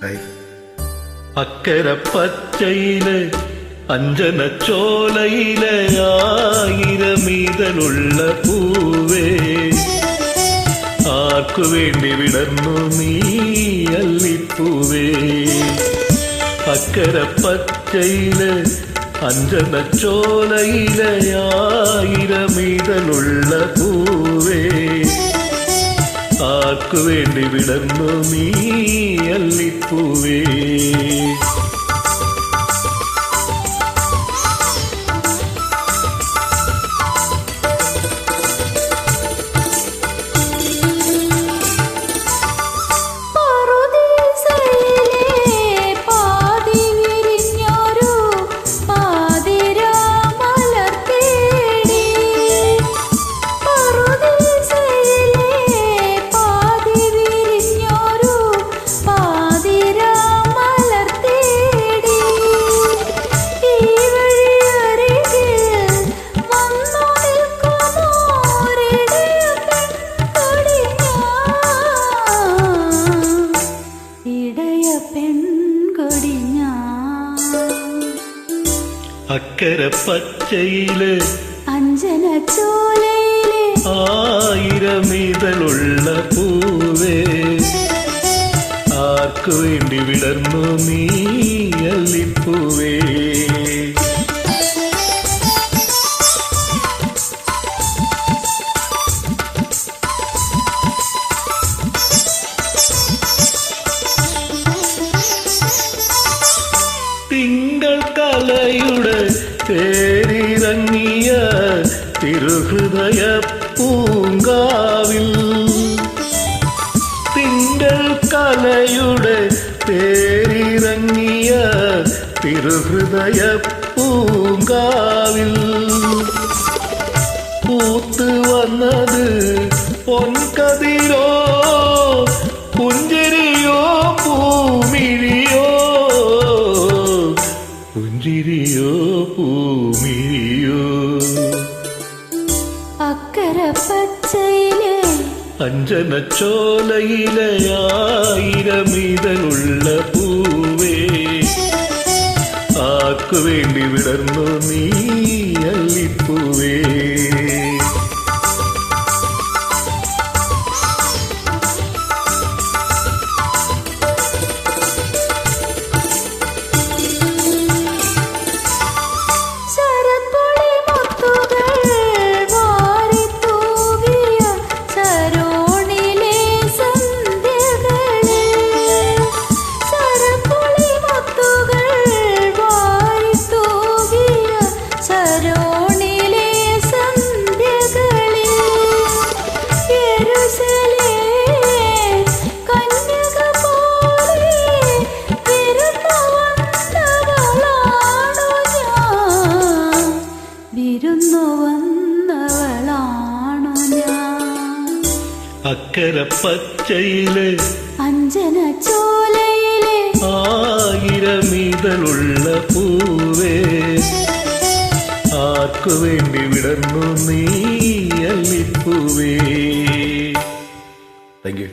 Hi അക്കര പച്ചയിലെ അഞ്ജന ചോലയിലെ ആയിരമീതലുള്ള പൂവേ ആർക്കു വേണ്ടി വിടർന്നു നീ അല്ലിപ്പൂവേ അക്കര പച്ചയിലെ അഞ്ജന ചോലയിലെ ആയിരമീതലുള്ള പൂവേ ആർക്കു വേണ്ടി വിടർന്നു നീ അല്ലിപ്പൂവേ. അക്കര പച്ചയിൽ അഞ്ജന ചോലയിലെ ആയിരമിതളുള്ള പൂവേ ആർക്കു വേണ്ടി വിടർന്നു നീ അല്ലിപ്പൂവേ തേരിറങ്ങിയ തിരുഹൃദയ പൂങ്കാവിൽ തിങ്കൾ കലയുടെ തേരിറങ്ങിയ തിരുഹൃദയ പൂങ്കാവിൽ പൂമിഴിയോ അക്കര പച്ചയിലെ അഞ്ജന ചോലയിലെ ആയിരമിതലുള്ള പൂവേ. ആക്കുവേണ്ടി വിടർന്നു നീ അക്കര പച്ചയിലെ അഞ്ജന ചോലയിലെ ആയിരമിതളുള്ള പൂവേ ആർക്കു വേണ്ടി വിടർന്നു നീ അല്ലിപ്പൂവേ താങ്ക് യു